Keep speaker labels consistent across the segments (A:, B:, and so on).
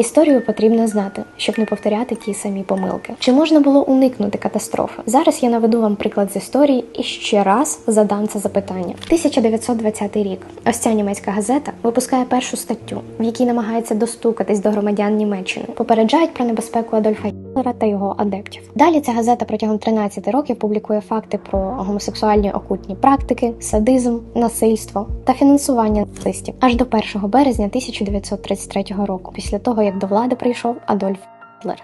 A: Історію потрібно знати, щоб не повторяти ті самі помилки. Чи можна було уникнути катастрофи? Зараз я наведу вам приклад з історії і ще раз задам це запитання. 1920 рік. Ось ця німецька газета випускає першу статтю, в якій намагається достукатись до громадян Німеччини, попереджають про небезпеку Адольфа та його адептів. Далі ця газета протягом 13 років публікує факти про гомосексуальні окультні практики, садизм, насильство та фінансування нацистів аж до 1 березня 1933 року, після того як до влади прийшов Адольф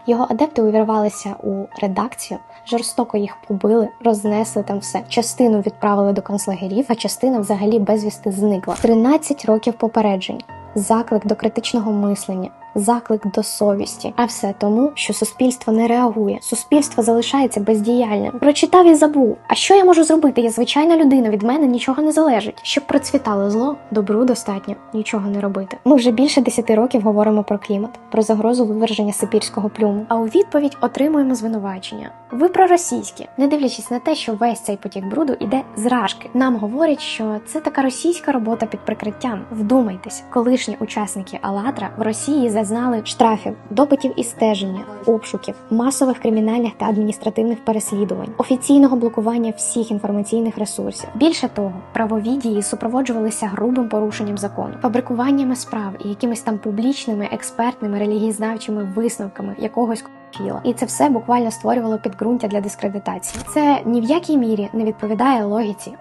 A: Його адепти увірвалися у редакцію, жорстоко їх побили, рознесли там все. Частину відправили до концлагерів, а частина взагалі безвісти зникла. 13 років попереджень. Заклик до критичного мислення, заклик до совісті, а все тому, що суспільство не реагує. Суспільство залишається бездіяльним. Прочитав і забув. А що я можу зробити? Я звичайна людина. Від мене нічого не залежить. Щоб процвітало зло, добру достатньо нічого не робити. Ми вже більше 10 років говоримо про клімат, про загрозу виверження сибірського плюму. А у відповідь отримуємо звинувачення. Ви проросійські, не дивлячись на те, що весь цей потік бруду іде з рашки. Нам говорять, що це така російська робота під прикриттям. Вдумайтесь, колишні учасники Алатра в Росії зазнали штрафів, допитів і стеження, обшуків, масових кримінальних та адміністративних переслідувань, офіційного блокування всіх інформаційних ресурсів. Більше того, правові дії супроводжувалися грубим порушенням закону, фабрикуваннями справ і якимись там публічними, експертними, релігієзнавчими висновками якогось філа. І це все буквально створювало підґрунтя для дискредитації. Це ні в якій мірі не відповідає логіці.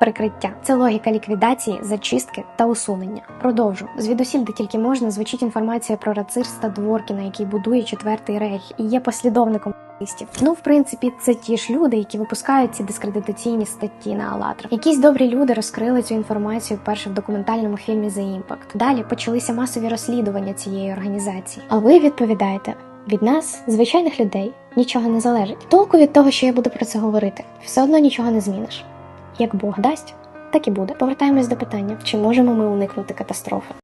A: Прикриття це логіка ліквідації, зачистки та усунення. Продовжу звідусіль, де тільки можна, звучить інформація про рацирста Дворкіна, який будує четвертий рейх і є послідовником. Ну, в принципі, це ті ж люди, які випускають ці дискредитаційні статті на Алатра. Якісь добрі люди розкрили цю інформацію вперше в документальному фільмі The Impact. Далі почалися масові розслідування цієї організації. А ви відповідаєте. Від нас, звичайних людей, нічого не залежить. Толку від того, що я буду про це говорити, все одно нічого не зміниш. Як Бог дасть, так і буде. Повертаємось до питання: чи можемо ми уникнути катастрофи?